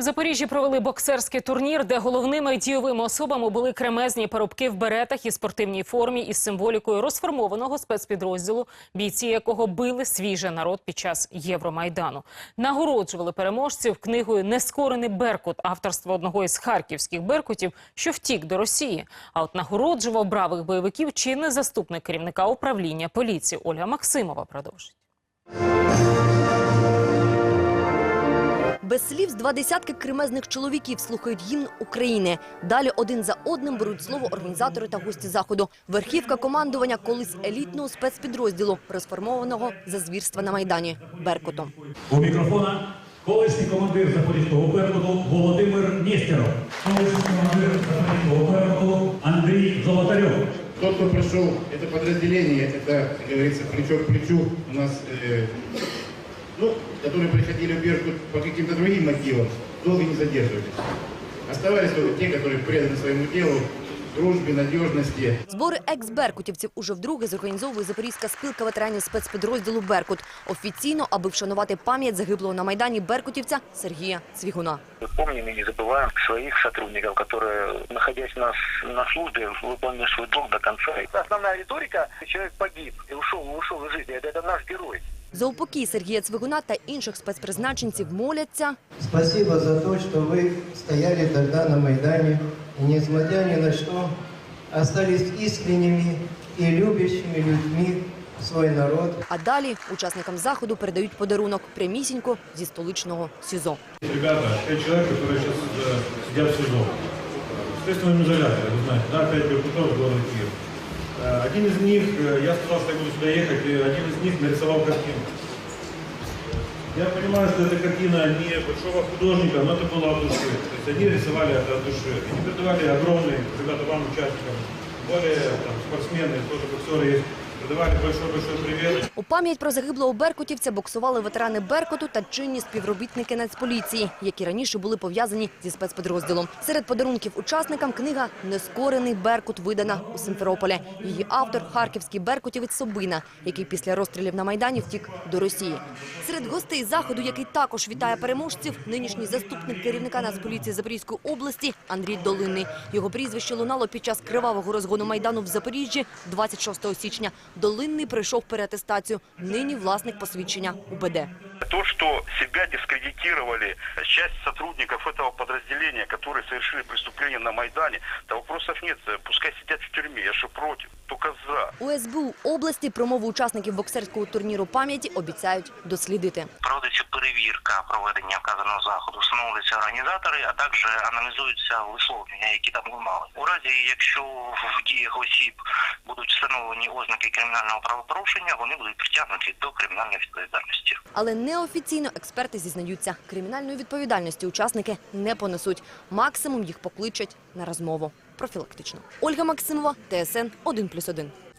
В Запоріжжі провели боксерський турнір, де головними дійовими особами були кремезні парубки в беретах і спортивній формі із символікою розформованого спецпідрозділу, бійці якого били свій же народ під час Євромайдану. Нагороджували переможців книгою Нескорений Беркут авторства одного із харківських беркутів, що втік до Росії. А от нагороджував бравих бойовиків чинний заступник керівника управління поліції Ольга Максимова. Продовжить. Без слів з два десятки кремезних чоловіків слухають гімн України. Далі один за одним беруть слово організатори та гості заходу. Верхівка командування колись елітного спецпідрозділу, розформованого за звірства на майдані Беркутом. У мікрофона колишній командир Запорізького Беркуту Володимир Нєстєров. Колишній командир Запорізького Беркуту Андрій Золотарьов. Тот, кто прошел это подразделение, это, как говорится, плечо к плечу у нас, э, ну, которые приходили в Беркут по каким-то другим мотивам, долго не задерживались. Оставались только те, которые преданы своему делу, дружбе, надежности. Збори екс-беркутівців уже вдруге зорганізовує Запорізька спілка ветеранів спецпідрозділу «Беркут». Офіційно, аби вшанувати пам'ять загиблого на Майдані беркутівця Сергія Цвігуна. Мы помним и не забываем своих сотрудников, которые, находясь на, с- на службе, выполнили свой долг до конца. Основная риторика – человек погиб и ушел, ушел из жизни. Это, это наш герой. За упокій Сергія Цвигуна та інших спецпризначенців моляться Спасибо за то, что вы стояли тогда на Майдане и, несмотря ни на что, остались искренними и любящими людьми свой народ. А далі учасникам заходу передають подарунок прямісінько зі столичного СІЗО. Ребята, пять человек, которые сейчас э, сидят в СИЗО. В следственном изоляторе, вы знаете, да, пять депутатов города Киев. Э, Один из них, э, я сказал, что я буду сюда ехать, и один из них нарисовал картину. Я понимаю, что эта картина не большого художника, но это было от души. То есть они рисовали это от души. Они передавали огромный, ребята, вам, участникам, более там, спортсмены, тоже боксеры есть, передавали большой-большой привет. У пам'ять про загиблого беркутівця боксували ветерани Беркуту та чинні співробітники Нацполіції, які раніше були пов'язані зі спецпідрозділом. Серед подарунків учасникам книга «Нескорений Беркут» видана у Симферополі. Її автор – харківський беркутівець Собина, який після розстрілів на Майдані втік до Росії. Серед гостей заходу, який також вітає переможців, нинішній заступник керівника Нацполіції Запорізької області Андрій Долинний. Його прізвище лунало під час кривавого розгону Майдану в Запоріжжі 26 січня. Долинний пройшов переатестацію. Нині власник посвідчення УБД. То, что себя дискредитировали часть сотрудников этого подразделения, которые совершили преступление на Майдане, то вопросов нет. Пускай сидят в тюрьме. Я что против? Только за. У СБУ області промову учасників боксерського турніру пам'яті обіцяють дослідити. проводиться перевірка проведення вказаного заходу, встановлюються організатори, а також аналізуються висловлення, які там лунали. У разі, якщо в діях осіб будуть встановлені ознаки кримінального правопорушення, вони будуть притягнуті до кримінальної відповідальності. Але неофіційно експерти зізнаються, кримінальної відповідальності учасники не понесуть. Максимум їх покличуть на розмову профілактично. Ольга Максимова, ТСН 1+,1.